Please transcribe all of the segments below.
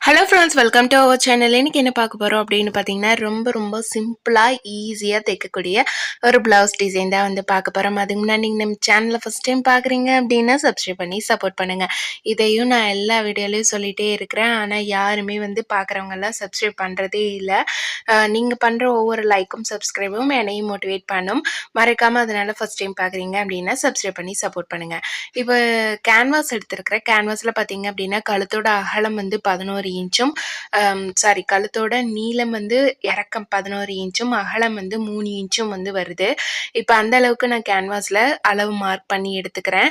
Hello friends welcome to our channel இன்றைக்கி என்ன பார்க்க போகிறோம் அப்படின்னு பார்த்தீங்கன்னா ரொம்ப ரொம்ப சிம்பிளாக ஈஸியாக தைக்கக்கூடிய ஒரு ப்ளவுஸ் டிசைன் தான் வந்து பார்க்க போகிறோம் அதுக்கு முன்னாடி நீங்கள் நம்ம சேனலில் ஃபஸ்ட் டைம் பார்க்குறீங்க அப்படின்னா சப்ஸ்கிரைப் பண்ணி சப்போர்ட் பண்ணுங்கள் இதையும் நான் எல்லா வீடியோலையும் சொல்லிகிட்டே இருக்கிறேன். ஆனால் யாருமே வந்து பார்க்குறவங்கெல்லாம் சப்ஸ்கிரைப் பண்ணுறதே இல்லை. நீங்கள் பண்ணுற ஒவ்வொரு லைக்கும் சப்ஸ்கிரைபும் என்னையும் மோட்டிவேட் பண்ணும். மறக்காமல் அதனால் ஃபஸ்ட் டைம் பார்க்குறீங்க அப்படின்னா சப்ஸ்கிரைப் பண்ணி சப்போர்ட் பண்ணுங்கள் இப்போ கேன்வாஸ் எடுத்திருக்கிறேன் கேன்வாஸில் பார்த்தீங்க அப்படின்னா கழுத்தோட அகலம் வந்து பதினோரு இன்ச்சும் சாரி கழுத்தோட நீளம் வந்து இறக்கம் பதினோரு இன்ச்சும் அகலம் வந்து மூணு இன்ச்சும் வந்து வருது. இப்போ அந்த அளவுக்கு நான் கேன்வாஸில் அளவு மார்க் பண்ணி எடுத்துக்கிறேன்.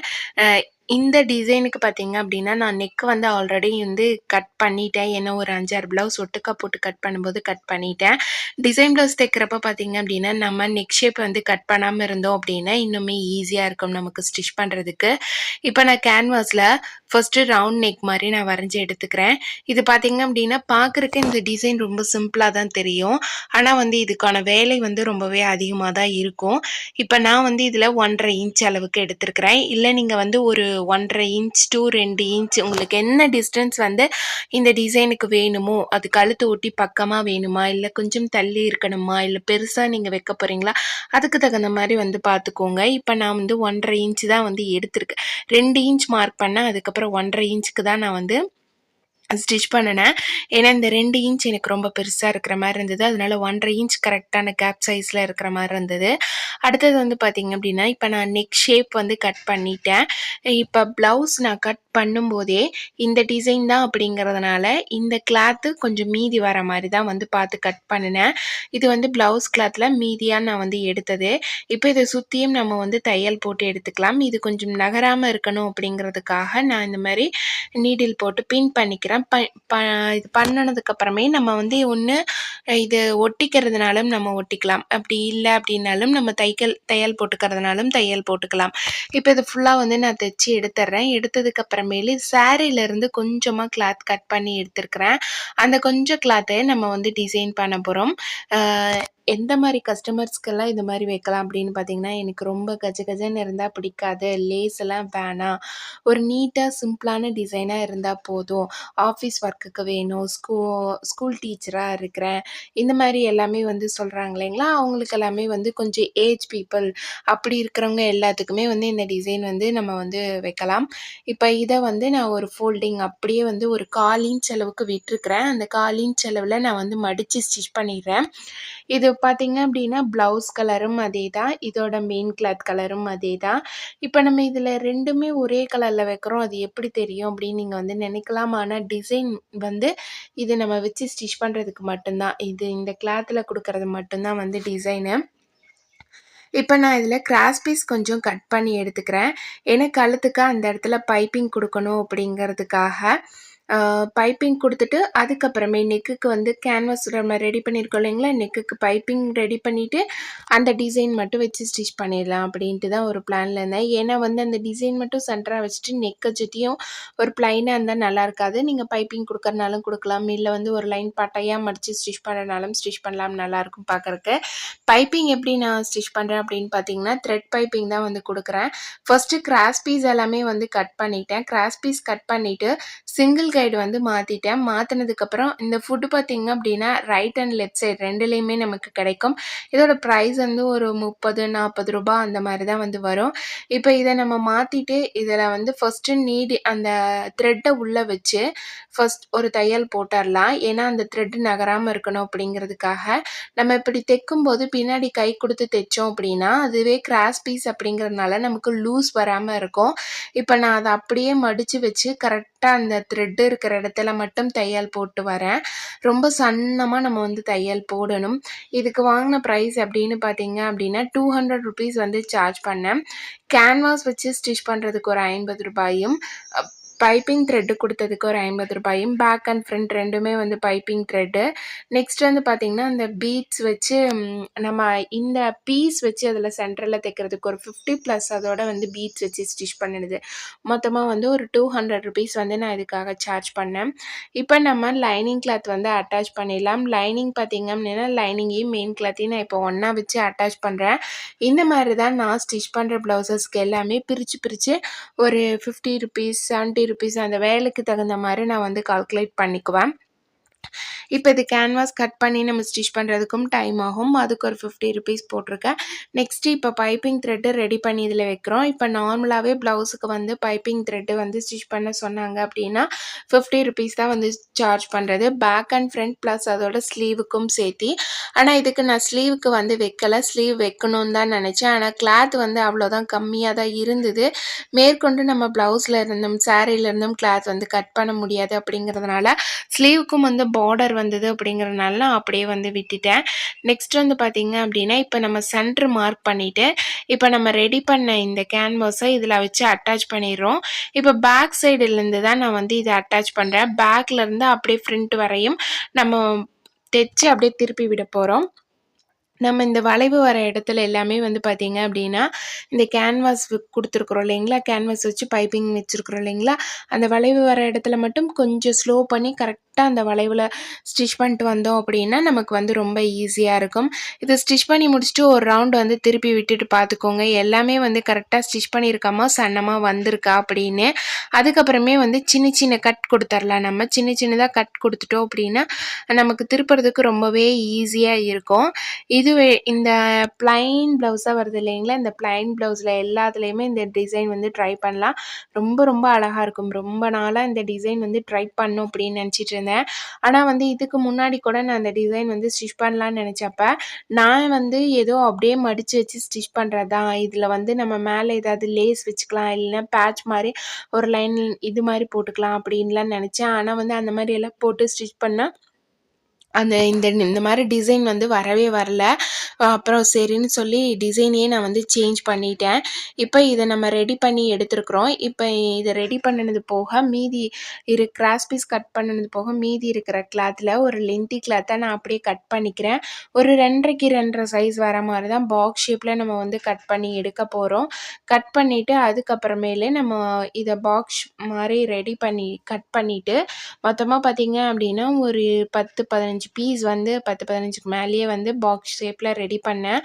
இந்த டிசைனுக்கு பார்த்தீங்க அப்படின்னா நான் நெக் வந்து ஆல்ரெடி வந்து கட் பண்ணிட்டேன். ஏன்னா ஒரு அஞ்சாறு ப்ளவுஸ் ஒட்டுக்கா போட்டு கட் பண்ணும்போது கட் பண்ணிட்டேன். டிசைன் ப்ளவுஸ் தைக்கிறப்ப பார்த்தீங்க அப்படின்னா நம்ம நெக் ஷேப் வந்து கட் பண்ணாமல் இருந்தோம் அப்படின்னா இன்னுமே ஈஸியாக இருக்கும் நமக்கு ஸ்டிச் பண்ணுறதுக்கு இப்போ நான் கேன்வாஸில் ஃபஸ்ட்டு ரவுண்ட் நெக் மாதிரி நான் வரைஞ்சி எடுத்துக்கிறேன். இது பார்த்தீங்க அப்படின்னா பார்க்குறக்கு இந்த டிசைன் ரொம்ப சிம்பிளாக தான் தெரியும். ஆனால் வந்து இதுக்கான வேலை வந்து ரொம்பவே அதிகமாக தான் இருக்கும். இப்போ நான் வந்து இதில் ஒன்றரை இன்ச் அளவுக்கு எடுத்துருக்கிறேன். இல்லை நீங்கள் வந்து ஒரு ஒன்றரை இன்ச் டூ ரெண்டு இன்ச் உங்களுக்கு என்ன டிஸ்டன்ஸ் வந்து இந்த டிசைனுக்கு வேணுமோ அது கழுத்து ஒட்டி பக்கமாக வேணுமா இல்லை கொஞ்சம் தள்ளி இருக்கணுமா இல்லை பெருசாக நீங்கள் வைக்க போகிறீங்களா அதுக்கு தகுந்த மாதிரி வந்து பார்த்துக்கோங்க இப்போ நான் வந்து ஒன்றரை இன்ச் தான் வந்து எடுத்திருக்கேன். ரெண்டு இன்ச் மார்க் பண்ணால் அதுக்கப்புறம் ஒன்றரை இன்ச்சுக்கு தான் நான் வந்து ஸ்டிச் பண்ணினேன். ஏன்னா இந்த ரெண்டு இன்ச் எனக்கு ரொம்ப பெருசாக இருக்கிற மாதிரி இருந்தது. அதனால ஒன்றரை இன்ச் கரெக்டான கேப் சைஸில் இருக்கிற மாதிரி இருந்தது. அடுத்தது வந்து பார்த்திங்க அப்படின்னா இப்போ நான் நெக் ஷேப் வந்து கட் பண்ணிட்டேன். இப்போ ப்ளவுஸ் நான் கட் பண்ணும்போதே இந்த டிசைன் தான் அப்படிங்கிறதுனால இந்த கிளாத்து கொஞ்சம் மீதி வர மாதிரி தான் வந்து பார்த்து கட் பண்ணினேன். இது வந்து ப்ளவுஸ் கிளாத்தில் மீதியாக நான் வந்து எடுத்தது. இப்போ இதை சுற்றியும் நம்ம வந்து தையல் போட்டு எடுத்துக்கலாம். இது கொஞ்சம் நகராமல் இருக்கணும் அப்படிங்கிறதுக்காக நான் இந்த மாதிரி நீடில் போட்டு பின் பண்ணிக்கிறேன். ப ப இது பண்ணினதுக்கப்புறமே நம்ம வந்து ஒன்று இது ஒட்டிக்கிறதுனாலும் நம்ம ஒட்டிக்கலாம். அப்படி இல்லை அப்படின்னாலும் நம்ம தைக்கல் தையல் போட்டுக்கிறதுனாலும் தையல் போட்டுக்கலாம். இப்போ இது ஃபுல்லாக வந்து நான் தைச்சி எடுத்துட்றேன் எடுத்ததுக்கப்புறமேலு சாரீலேருந்து கொஞ்சமாக கிளாத் கட் பண்ணி எடுத்துருக்குறேன். அந்த கொஞ்சம் கிளாத்தை நம்ம வந்து டிசைன் பண்ண போகிறோம் எந்த மாதிரி கஸ்டமர்ஸ்க்கெல்லாம் இந்த மாதிரி வைக்கலாம் அப்படின்னு பார்த்தீங்கன்னா எனக்கு ரொம்ப கஜ கஜன்னு இருந்தால் பிடிக்காது. லேஸ் எல்லாம் வேணாம். ஒரு நீட்டாக சிம்பிளான டிசைனாக இருந்தால் போதும். ஆஃபீஸ் ஒர்க்குக்கு வேணும். ஸ்கூ ஸ்கூல் டீச்சராக இருக்கிறேன். இந்த மாதிரி எல்லாமே வந்து சொல்கிறாங்க இல்லைங்களா? அவங்களுக்கு எல்லாமே வந்து கொஞ்சம் ஏஜ் பீப்புள் அப்படி இருக்கிறவங்க எல்லாத்துக்குமே வந்து இந்த டிசைன் வந்து நம்ம வந்து வைக்கலாம். இப்போ இதை வந்து நான் ஒரு ஃபோல்டிங் அப்படியே வந்து ஒரு காலின் செலவுக்கு விட்டுருக்குறேன். அந்த காலின் செலவில் நான் வந்து மடித்து ஸ்டிச் பண்ணிடுறேன். இது பார்த்தீங்க அப்படின்னா ப்ளவுஸ் கலரும் அதே தான் இதோட மெயின் கிளாத் கலரும் அதே தான் இப்போ நம்ம இதில் ரெண்டுமே ஒரே கலரில் வைக்கிறோம். அது எப்படி தெரியும் அப்படின்னு நீங்கள் வந்து நினைக்கலாம். ஆனால் டிசைன் வந்து இது நம்ம வச்சு ஸ்டிச் பண்ணுறதுக்கு மட்டும்தான். இது இந்த கிளாத்தில் கொடுக்கறது மட்டும்தான் வந்து டிசைனு இப்போ நான் இதில் கிராஸ் பீஸ் கொஞ்சம் கட் பண்ணி எடுத்துக்கிறேன். ஏன்னா கழுத்துக்கு அந்த இடத்துல பைப்பிங் கொடுக்கணும் அப்படிங்கிறதுக்காக. பைப்பிங் கொடுத்துட்டு அதுக்கப்புறமே நெக்குக்கு வந்து கேன்வாஸ் நம்ம ரெடி பண்ணியிருக்கோம் இல்லைங்களா? நெக்குக்கு பைப்பிங் ரெடி பண்ணிவிட்டு அந்த டிசைன் மட்டும் வச்சு ஸ்டிச் பண்ணிடலாம் அப்படின்ட்டு தான் ஒரு பிளானில் இருந்தேன். ஏன்னா வந்து அந்த டிசைன் மட்டும் சென்டராக வச்சுட்டு நெக்கை சுற்றியும் ஒரு ப்ளைனாக இருந்தால் நல்லா இருக்காது. நீங்கள் பைப்பிங் கொடுக்கறனாலும் கொடுக்கலாம். இல்லை வந்து ஒரு லைன் பட்டையாக மடித்து ஸ்டிச் பண்ணுறனாலும் ஸ்டிச் பண்ணலாம். நல்லாயிருக்கும் பார்க்குறக்கு பைப்பிங் எப்படி நான் ஸ்டிச் பண்ணுறேன் அப்படின்னு பார்த்தீங்கன்னா த்ரெட் பைப்பிங் தான் வந்து கொடுக்குறேன். ஃபஸ்ட்டு கிராஸ் பீஸ் எல்லாமே வந்து கட் பண்ணிட்டேன். கிராஸ் பீஸ் கட் பண்ணிவிட்டு சிங்கிள் சைடு வந்து மாற்றிட்டேன் மாற்றினதுக்கப்புறம் இந்த ஃபுட்டு பார்த்திங்க அப்படின்னா ரைட் அண்ட் லெஃப்ட் சைடு ரெண்டுலேயுமே நமக்கு கிடைக்கும். இதோட ப்ரைஸ் வந்து ஒரு முப்பது நாற்பது ரூபா அந்த மாதிரி தான் வந்து வரும். இப்போ இதை நம்ம மாற்றிட்டு இதில் வந்து ஃபஸ்ட்டு நீடி அந்த த்ரெட்டை உள்ளே வச்சு ஃபஸ்ட் ஒரு தையல் போட்டுடலாம் ஏன்னா அந்த த்ரெட்டு நகராமல் இருக்கணும் அப்படிங்கிறதுக்காக. நம்ம இப்படி தைக்கும்போது பின்னாடி கை கொடுத்து தைச்சோம் அப்படின்னா அதுவே கிராஸ் பீஸ் அப்படிங்கிறதுனால நமக்கு லூஸ் வராமல் இருக்கும். இப்போ நான் அதை அப்படியே மடித்து வச்சு கரெக்ட் கரெக்டாக அந்த த்ரெட்டு இருக்கிற இடத்துல மட்டும் தையல் போட்டு வரேன். ரொம்ப சன்னமாக நம்ம வந்து தையல் போடணும். இதுக்கு வாங்கின ப்ரைஸ் அப்படின்னு பார்த்தீங்க அப்படின்னா டூ ஹண்ட்ரட் ருபீஸ் வந்து சார்ஜ் பண்ணேன். கேன்வாஸ் வச்சு ஸ்டிச் பண்ணுறதுக்கு ஒரு ஐம்பது ரூபாயும் பைப்பிங் த்ரெட்டு கொடுத்ததுக்கு ஒரு ஐம்பது ரூபாயும் பேக் அண்ட் ஃப்ரண்ட் ரெண்டுமே வந்து பைப்பிங் த்ரெட்டு நெக்ஸ்ட் வந்து பார்த்திங்கன்னா அந்த பீட்ஸ் வச்சு நம்ம இந்த பீஸ் வச்சு அதில் சென்டரில் தைக்கிறதுக்கு ஒரு ஃபிஃப்டி ப்ளஸ் அதோட வந்து பீட்ஸ் வச்சு ஸ்டிச் பண்ணிடுது மொத்தமாக வந்து ஒரு டூ ஹண்ட்ரட் ருபீஸ் வந்து நான் இதுக்காக சார்ஜ் பண்ணேன். இப்போ நம்ம லைனிங் கிளாத் வந்து அட்டாச் பண்ணிடலாம். லைனிங் பார்த்திங்க அப்படின்னா லைனிங்கையும் மெயின் கிளாத்தையும் நான் இப்போ ஒன்றா வச்சு அட்டாச் பண்ணுறேன் இந்த மாதிரி தான் நான் ஸ்டிச் பண்ணுற ப்ளவுசஸ்க்கு எல்லாமே பிரித்து பிரித்து ஒரு ஃபிஃப்டி ருபீஸ் செவன்ட்டி ருபீஸ் அந்த வேலைக்கு தகுந்த மாதிரி நான் வந்து கால்குலேட் பண்ணிக்குவேன். இப்போ இது கேன்வாஸ் கட் பண்ணி நம்ம ஸ்டிச் பண்ணுறதுக்கும் டைம் ஆகும். அதுக்கு ஒரு ஃபிஃப்டி ருபீஸ் போட்டிருக்கேன். நெக்ஸ்ட்டு இப்போ பைப்பிங் த்ரெட்டு ரெடி பண்ணி இதில் வைக்கிறோம். இப்போ நார்மலாகவே ப்ளவுஸுக்கு வந்து பைப்பிங் த்ரெட்டு வந்து ஸ்டிச் பண்ண சொன்னாங்க அப்படின்னா ஃபிஃப்டி ருபீஸ் தான் வந்து சார்ஜ் பண்ணுறது பேக் அண்ட் ஃப்ரண்ட் ப்ளஸ் அதோட ஸ்லீவுக்கும் சேர்த்தி. ஆனால் இதுக்கு நான் ஸ்லீவுக்கு வந்து வைக்கலை. ஸ்லீவ் வைக்கணும்னு தான் நினச்சேன். ஆனால் கிளாத் வந்து அவ்வளோதான் கம்மியாக தான் இருந்தது. மேற்கொண்டு நம்ம ப்ளவுஸில் இருந்தும் சாரியில இருந்தும் கிளாத் வந்து கட் பண்ண முடியாது அப்படிங்கிறதுனால ஸ்லீவுக்கும் வந்து பார்டர் வந்தது அப்படிங்கிறனால நான் அப்படியே வந்து விட்டுட்டேன். நெக்ஸ்ட் வந்து பார்த்திங்க அப்படின்னா இப்போ நம்ம சென்ட்ரு மார்க் பண்ணிவிட்டு இப்போ நம்ம ரெடி பண்ண இந்த கேன்வாஸை இதில் வச்சு அட்டாச் பண்ணிடுறோம். இப்போ பேக் சைடுலேருந்து தான் நான் வந்து இதை அட்டாச் பண்ணுறேன் பேக்லேருந்து அப்படியே ஃப்ரண்ட் வரையும் நம்ம தைச்சு அப்படியே திருப்பி விட போகிறோம் நம்ம இந்த வளைவு வர இடத்துல எல்லாமே வந்து பார்த்திங்க அப்படின்னா இந்த கேன்வாஸ் கொடுத்துருக்குறோம் இல்லைங்களா? கேன்வாஸ் வச்சு பைப்பிங் வச்சுருக்குறோம் இல்லைங்களா? அந்த வளைவு வர இடத்துல மட்டும் கொஞ்சம் ஸ்லோ பண்ணி கரெக்டாக அந்த வளைவில் ஸ்டிச் பண்ணிட்டு வந்தோம் அப்படின்னா நமக்கு வந்து ரொம்ப ஈஸியாக இருக்கும். இதை ஸ்டிச் பண்ணி முடிச்சுட்டு ஒரு ரவுண்ட் வந்து திருப்பி விட்டுட்டு பார்த்துக்கோங்க எல்லாமே வந்து கரெக்டாக ஸ்டிச் பண்ணியிருக்காமா சன்னமாக வந்திருக்கா அப்படின்னு. அதுக்கப்புறமே வந்து சின்ன சின்ன கட் கொடுத்துர்லாம் நம்ம. சின்ன சின்னதாக கட் கொடுத்துட்டோம் அப்படின்னா நமக்கு திருப்புறதுக்கு ரொம்பவே ஈஸியாக இருக்கும். இது இது இந்த ப்ளைன் ப்ளவுஸாக வருது இல்லைங்களா? இந்த ப்ளைன் ப்ளவுஸில் எல்லாத்துலேயுமே இந்த டிசைன் வந்து ட்ரை பண்ணலாம். ரொம்ப ரொம்ப அழகாக இருக்கும். ரொம்ப நாளாக இந்த டிசைன் வந்து ட்ரை பண்ணும் அப்படின்னு நினச்சிட்டு இருந்தேன். ஆனால் வந்து இதுக்கு முன்னாடி கூட நான் அந்த டிசைன் வந்து ஸ்டிச் பண்ணலான்னு நினச்சப்ப நான் வந்து ஏதோ அப்படியே மடித்து வச்சு ஸ்டிச் பண்ணுறது தான் இதில் வந்து நம்ம மேலே ஏதாவது லேஸ் வச்சுக்கலாம் இல்லைன்னா பேட்ச் மாதிரி ஒரு லைன் இது மாதிரி போட்டுக்கலாம் அப்படின்லாம் நினச்சேன். ஆனால் வந்து அந்த மாதிரி எல்லாம் போட்டு ஸ்டிச் பண்ணால் அந்த இந்த இந்த மாதிரி டிசைன் வந்து வரவே வரல. அப்புறம் சரின்னு சொல்லி டிசைனையே நான் வந்து சேஞ்ச் பண்ணிட்டேன். இப்போ இதை நம்ம ரெடி பண்ணி எடுத்துருக்குறோம். இப்போ இதை ரெடி பண்ணினது போக மீதி இரு கிராஸ் பீஸ் கட் பண்ணினது போக மீதி இருக்கிற கிளாத்தில் ஒரு லென்த்தி கிளாத்தை நான் அப்படியே கட் பண்ணிக்கிறேன். ஒரு ரெண்டரைக்கு ரெண்டரை சைஸ் வர மாதிரி தான் பாக்ஸ் ஷேப்பில் நம்ம வந்து கட் பண்ணி எடுக்க போகிறோம் கட் பண்ணிவிட்டு அதுக்கப்புறமேலே நம்ம இதை பாக்ஸ் மாதிரி ரெடி பண்ணி கட் பண்ணிவிட்டு மொத்தமாக பார்த்திங்க அப்படின்னா ஒரு பத்து பதினஞ்சு பதினஞ்சு பீஸ் வந்து பத்து பதினஞ்சுக்கு மேலேயே வந்து பாக்ஸ் ஷேப்பில் ரெடி பண்ணேன்.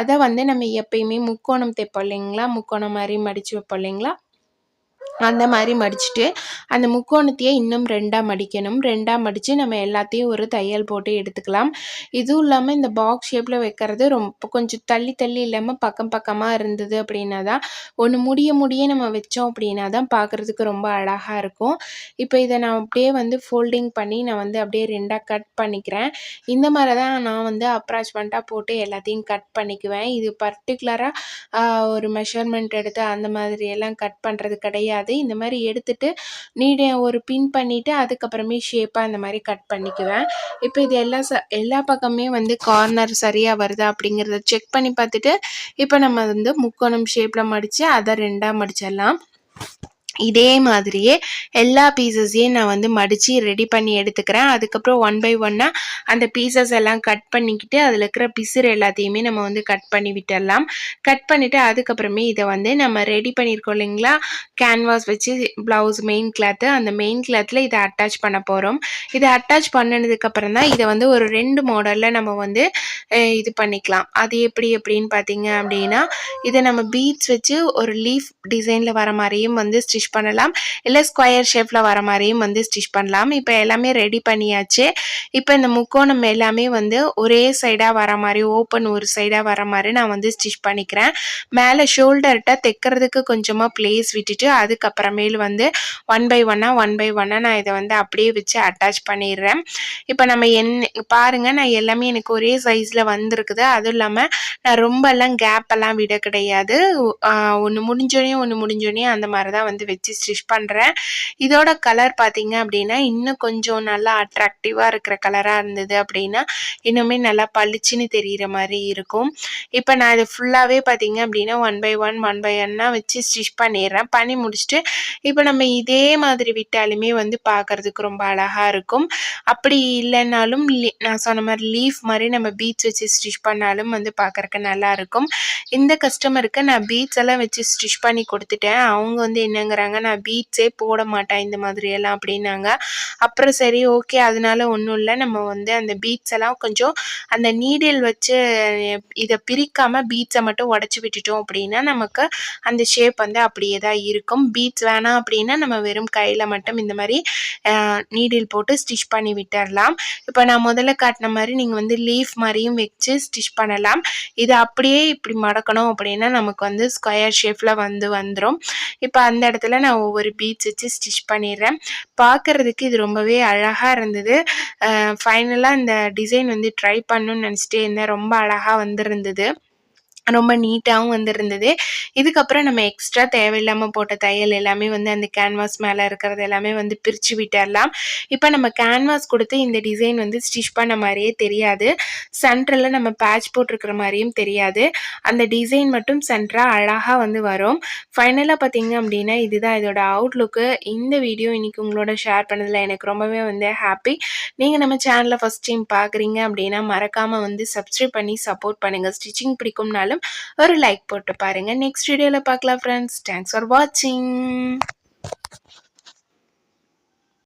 அதை வந்து நம்ம எப்பயுமே முக்கோணம் தைப்போம் இல்லைங்களா? முக்கோணம் மாதிரி மடித்து வைப்போம் இல்லைங்களா? அந்த மாதிரி மடிச்சுட்டு அந்த முக்கோணத்தையே இன்னும் ரெண்டாக மடிக்கணும். ரெண்டாக மடித்து நம்ம எல்லாத்தையும் ஒரு தையல் போட்டு எடுத்துக்கலாம். இதுவும் இல்லாமல் இந்த பாக்ஸ் ஷேப்பில் வைக்கிறது ரொம்ப கொஞ்சம் தள்ளி தள்ளி இல்லாமல் பக்கம் பக்கமாக இருந்தது அப்படின்னா தான் ஒன்று முடிய முடிய நம்ம வச்சோம் அப்படின்னா தான் பார்க்குறதுக்கு ரொம்ப அழகாக இருக்கும். இப்போ இதை நான் அப்படியே வந்து ஃபோல்டிங் பண்ணி நான் வந்து அப்படியே ரெண்டாக கட் பண்ணிக்கிறேன். இந்த மாதிரி தான் நான் வந்து அப்ராச்மெண்ட்டாக போட்டு எல்லாத்தையும் கட் பண்ணிக்குவேன். இது பர்டிகுலராக ஒரு மெஷர்மெண்ட் எடுத்து அந்த மாதிரியெல்லாம் கட் பண்ணுறது கிடையாது. கிடையாது இந்த மாதிரி எடுத்துட்டு நீட ஒரு பின் பண்ணிவிட்டு அதுக்கப்புறமே ஷேப்பாக இந்த மாதிரி கட் பண்ணிக்குவேன். இப்போ இது எல்லா ச எல்லா பக்கமே வந்து கார்னர் சரியாக வருதா அப்படிங்கிறத செக் பண்ணி பார்த்துட்டு இப்போ நம்ம வந்து முக்கோணம் ஷேப்பில் மடித்து அதை ரெண்டாக மடிச்சிடலாம். இதே மாதிரியே எல்லா பீசஸையும் நான் வந்து மடித்து ரெடி பண்ணி எடுத்துக்கிறேன். அதுக்கப்புறம் ஒன் பை ஒன்னாக அந்த பீசஸ் எல்லாம் கட் பண்ணிக்கிட்டு அதில் இருக்கிற பிசுறு எல்லாத்தையுமே நம்ம வந்து கட் பண்ணி விட்டுடலாம் கட் பண்ணிவிட்டு அதுக்கப்புறமே இதை வந்து நம்ம ரெடி பண்ணியிருக்கோம் இல்லைங்களா? கேன்வாஸ் வச்சு ப்ளவுஸ் மெயின் கிளாத்து அந்த மெயின் கிளாத்தில் இதை அட்டாச் பண்ண போகிறோம் இதை அட்டாச் பண்ணினதுக்கப்புறம் தான் இதை வந்து ஒரு ரெண்டு மாடலில் நம்ம வந்து இது பண்ணிக்கலாம். அது எப்படி எப்படின்னு பார்த்தீங்க அப்படின்னா இதை நம்ம பீட்ஸ் வச்சு ஒரு லீஃப் டிசைனில் வர மாதிரியும் வந்து ஸ்டிச் ஸ்டிச் பண்ணலாம். இல்லை ஸ்கொயர் ஷேப்பில் வர மாதிரியும் வந்து ஸ்டிச் பண்ணலாம். இப்போ எல்லாமே ரெடி பண்ணியாச்சு. இப்போ இந்த முக்கோணம் எல்லாமே வந்து ஒரே சைடாக வர மாதிரி ஓப்பன் ஒரு சைடாக வர மாதிரி நான் வந்து ஸ்டிச் பண்ணிக்கிறேன். மேலே ஷோல்டர்கிட்ட தைக்கிறதுக்கு கொஞ்சமாக ப்ளேஸ் விட்டுட்டு அதுக்கப்புறமேல் வந்து ஒன் பை ஒன்னாக ஒன் பை ஒன்னாக நான் இதை வந்து அப்படியே வச்சு அட்டாச் பண்ணிடுறேன். இப்போ நம்ம என் பாருங்கள் நான் எல்லாமே எனக்கு ஒரே சைஸில் வந்திருக்குது. அதுவும் இல்லாமல் நான் ரொம்பலாம் கேப்பெல்லாம் விட கிடையாது. ஒன்று முடிஞ்சோடனே ஒன்று முடிஞ்சோடனே அந்த மாதிரி தான் வந்து வச்சு ஸ்டிச் பண்ணுறேன் இதோட கலர் பார்த்தீங்க அப்படின்னா இன்னும் கொஞ்சம் நல்லா அட்ராக்டிவாக இருக்கிற கலராக இருந்தது அப்படின்னா இன்னுமே நல்லா பளிச்சுன்னு தெரிகிற மாதிரி இருக்கும். இப்போ நான் இது ஃபுல்லாகவே பார்த்தீங்க அப்படின்னா one by one one by ஒன்னாக வச்சு ஸ்டிச் பண்ணிடுறேன். பண்ணி முடிச்சுட்டு இப்போ நம்ம இதே மாதிரி விட்டாலுமே வந்து பார்க்குறதுக்கு ரொம்ப அழகாக இருக்கும். அப்படி இல்லைனாலும் நான் சொன்ன மாதிரி லீஃப் மாதிரி நம்ம பீச் வச்சு ஸ்டிச் பண்ணாலும் வந்து பார்க்குறக்கு நல்லாயிருக்கும் இந்த கஸ்டமருக்கு நான் பீட்ஸ் எல்லாம் வச்சு ஸ்டிச் பண்ணி கொடுத்துட்டேன். அவங்க வந்து என்னங்கிறாங்க நான் பீட்ஸே போட மாட்டேன் இந்த மாதிரியெல்லாம் அப்படின்னாங்க. அப்புறம் சரி ஓகே அதனால ஒன்றும் இல்லை. நம்ம வந்து அந்த பீட்ஸ் எல்லாம் கொஞ்சம் அந்த நீடில் வச்சு இதை பிரிக்காமல் பீட்ஸை மட்டும் உடச்சி விட்டுட்டோம் அப்படின்னா நமக்கு அந்த ஷேப் வந்து அப்படியே தான் இருக்கும். பீட்ஸ் வேணாம் அப்படின்னா நம்ம வெறும் கையில் மட்டும் இந்த மாதிரி நீடில் போட்டு ஸ்டிச் பண்ணி விட்டுடலாம் இப்போ நான் முதல்ல காட்டின மாதிரி நீங்கள் வந்து லீஃப் மாதிரியும் வச்சு ஸ்டிச் பண்ணலாம். இது அப்படியே இப்படி பார்க்கணும் அப்படின்னா நமக்கு வந்து ஸ்கொயர் ஷேப்பில் வந்து வந்துடும் இப்போ அந்த இடத்துல நான் ஒவ்வொரு பீட்ஸ் வச்சு ஸ்டிச் பண்ணிடுறேன். பார்க்குறதுக்கு இது ரொம்பவே அழகாக இருந்தது. ஃபைனலாக இந்த டிசைன் வந்து ட்ரை பண்ணணும்னு நினச்சிட்டே இருந்தேன். ரொம்ப அழகாக வந்துருந்தது. ரொம்ப நீட்டாகவும் வந்துருந்தது. இதுக்கப்புறம் நம்ம எக்ஸ்ட்ரா தேவையில்லாமல் போட்ட தையல் எல்லாமே வந்து அந்த கேன்வாஸ் மேலே இருக்கிறது எல்லாமே வந்து பிரித்து விட்டுடலாம் இப்போ நம்ம கேன்வாஸ் கொடுத்து இந்த டிசைன் வந்து ஸ்டிச் பண்ண மாதிரியே தெரியாது. சென்டரில் நம்ம பேட்ச் போட்டிருக்கிற மாதிரியும் தெரியாது. அந்த டிசைன் மட்டும் சென்டராக அழகாக வந்து வரும். ஃபைனலாக பார்த்தீங்க அப்படின்னா இதுதான் இதோட அவுட்லுக்கு இந்த வீடியோ இன்றைக்கி உங்களோட ஷேர் பண்ணதில் எனக்கு ரொம்பவே வந்து ஹாப்பி நீங்கள் நம்ம சேனலை ஃபஸ்ட் டைம் பார்க்குறீங்க அப்படின்னா மறக்காமல் வந்து சப்ஸ்கிரைப் பண்ணி சப்போர்ட் பண்ணுங்கள் ஸ்டிச்சிங் பிடிக்கும்னாலும் ஒரு லைக் போட்டு பாருங்கள் நெக்ஸ்ட் வீடியோவில் பார்க்கலாம் ஃப்ரெண்ட்ஸ் தேங்க்ஸ் ஃபார் வாட்சிங்